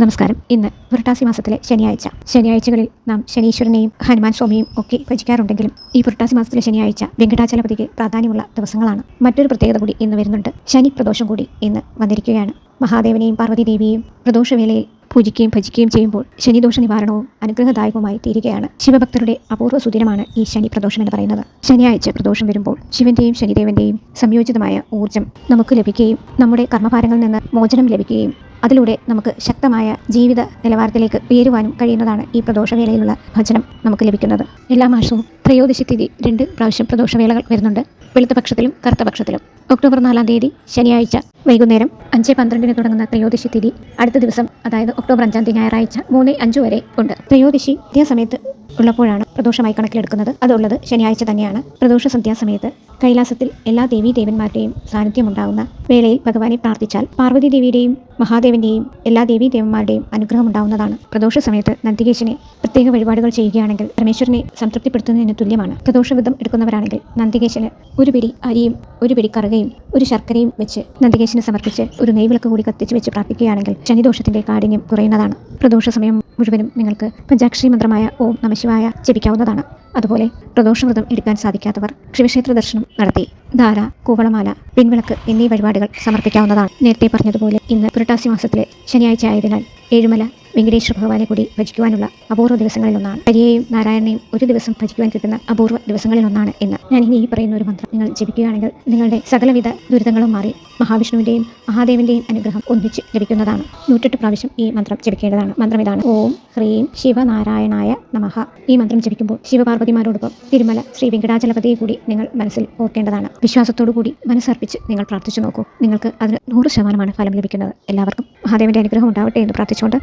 നമസ്കാരം. ഇന്ന് പുരട്ടാസി മാസത്തിലെ ശനിയാഴ്ച. ശനിയാഴ്ചകളിൽ നാം ശനീശ്വരനെയും ഹനുമാൻ സ്വാമിയും ഒക്കെ ഭജിക്കാറുണ്ടെങ്കിലും ഈ പുരട്ടാസി മാസത്തിലെ ശനിയാഴ്ച വെങ്കടാചലപതിക്ക് പ്രാധാന്യമുള്ള ദിവസങ്ങളാണ്. മറ്റൊരു പ്രത്യേകത കൂടി ഇന്ന് വരുന്നുണ്ട്. ശനി പ്രദോഷം കൂടി ഇന്ന് വന്നിരിക്കുകയാണ്. മഹാദേവനെയും പാർവതി ദേവിയെയും പ്രദോഷവേളയിൽ പൂജിക്കുകയും ഭജിക്കുകയും ചെയ്യുമ്പോൾ ശനിദോഷ നിവാരണവും അനുഗ്രഹദായകവുമായി തീരുകയാണ്. ശിവഭക്തരുടെ അപൂർവ സുദിനമാണ് ഈ ശനി പ്രദോഷം എന്ന് പറയുന്നത്. ശനിയാഴ്ച പ്രദോഷം വരുമ്പോൾ ശിവന്റെയും ശനിദേവന്റെയും സംയോജിതമായ ഊർജം നമുക്ക് ലഭിക്കുകയും നമ്മുടെ കർമ്മഭാരങ്ങളിൽ നിന്ന് മോചനം ലഭിക്കുകയും അതിലൂടെ നമുക്ക് ശക്തമായ ജീവിത നിലവാരത്തിലേക്ക് ഉയരുവാനും കഴിയുന്നതാണ് ഈ പ്രദോഷവേളയിലുള്ള ഭജനം നമുക്ക് ലഭിക്കുന്നത്. എല്ലാ മാസവും ത്രയോദശി തീയതി രണ്ട് പ്രാവശ്യം പ്രദോഷവേളകൾ വരുന്നുണ്ട്. വെളുത്ത പക്ഷത്തിലും കറുത്ത പക്ഷത്തിലും ഒക്ടോബർ നാലാം തീയതി ശനിയാഴ്ച വൈകുന്നേരം അഞ്ച് പന്ത്രണ്ടിന് തുടങ്ങുന്ന ത്രയോദശി തിഥി അടുത്ത ദിവസം അതായത് ഒക്ടോബർ അഞ്ചാം തീയതി ഞായറാഴ്ച മൂന്ന് അഞ്ച് വരെ ഉണ്ട്. ത്രയോദശി ഇതേ സമയത്ത് ഉള്ളപ്പോഴാണ് പ്രദോഷമായി കണക്കിലെടുക്കുന്നത്. അതുള്ളത് ശനിയാഴ്ച തന്നെയാണ്. പ്രദോഷ സന്ധ്യാസമയത്ത് കൈലാസത്തിൽ എല്ലാ ദേവീ ദേവന്മാരുടെയും സാന്നിധ്യമുണ്ടാകുന്ന വേളയിൽ ഭഗവാനെ പ്രാർത്ഥിച്ചാൽ പാർവതി ദേവിയുടെയും മഹാദേവന്റെയും എല്ലാ ദേവീ ദേവന്മാരുടെയും അനുഗ്രഹം ഉണ്ടാകുന്നതാണ് പ്രദോഷ സമയത്ത് നന്ദികേശനെ പ്രത്യേക വഴിപാടുകൾ ചെയ്യുകയാണെങ്കിൽ പരമേശ്വരനെ സംതൃപ്തിപ്പെടുത്തുന്നതിന് തുല്യമാണ്. പ്രദോഷവിധം എടുക്കുന്നവരാണെങ്കിൽ നന്ദികേശന് ഒരു പിടി അരിയും ഒരു പിടി കറുകയും ഒരു ശർക്കരയും വെച്ച് നന്ദികേശനെ സമർപ്പിച്ച് ഒരു നെയ്വിളക്ക് കൂടി കത്തിച്ച് വെച്ച് പ്രാർത്ഥിക്കുകയാണെങ്കിൽ ശനിദോഷത്തിന്റെ കാഠിന്യം കുറയുന്നതാണ്. പ്രദോഷ സമയം മുഴുവനും നിങ്ങൾക്ക് പഞ്ചാക്ഷരി മന്ത്രമായ ഓം നമശിവായ ജപിക്കാവുന്നതാണ്. അതുപോലെ പ്രദോഷവ്രതം എടുക്കാൻ സാധിക്കാത്തവർ ശിവക്ഷേത്ര ദർശനം നടത്തി ധാര കൂവളമാല പിൻവിളക്ക് എന്നീ വഴിപാടുകൾ സമർപ്പിക്കാവുന്നതാണ്. നേരത്തെ പറഞ്ഞതുപോലെ ഇന്ന് പുരട്ടാസി മാസത്തിലെ ശനിയാഴ്ച ആയതിനാൽ ഏഴുമല വെങ്കടേശ്വര ഭഗവാനെ കൂടി ഭജിക്കുവാനുള്ള അപൂർവ ദിവസങ്ങളിലൊന്നാണ്. ഹരിയെയും നാരായണനെയും ഒരു ദിവസം ഭജിക്കുവാൻ കിട്ടുന്ന അപൂർവ ദിവസങ്ങളിലൊന്നാണ് എന്ന്. ഞാൻ ഇനി ഈ പറയുന്ന ഒരു മന്ത്രം നിങ്ങൾ ജപിക്കുകയാണെങ്കിൽ നിങ്ങളുടെ സകലവിധ ദുരിതങ്ങളും മാറി മഹാവിഷ്ണുവിന്റെയും മഹാദേവന്റെയും അനുഗ്രഹം ഒന്നിച്ച് ലഭിക്കുന്നതാണ്. നൂറ്റെട്ട് പ്രാവശ്യം ഈ മന്ത്രം ജപിക്കേണ്ടതാണ്. മന്ത്രം ഇതാണ്. ഓം ഹ്രീം ശിവനാരായണായ നമഹ ഈ മന്ത്രം ജപിക്കുമ്പോൾ ശിവപാർവതിമാരോടൊപ്പം തിരുമല ശ്രീ വെങ്കടാചലപതിയെ കൂടി നിങ്ങൾ മനസ്സിൽ ഓർക്കേണ്ടതാണ്. വിശ്വാസത്തോടു കൂടി മനസ്സർപ്പിച്ച് നിങ്ങൾ പ്രാർത്ഥിച്ചു നോക്കൂ. നിങ്ങൾക്ക് അതിന് നൂറ് ശതമാനമാണ് ഫലം ലഭിക്കുന്നത്. എല്ലാവർക്കും മഹാദേവന്റെ അനുഗ്രഹം ഉണ്ടാവട്ടെ എന്ന് പ്രാർത്ഥിച്ചുകൊണ്ട്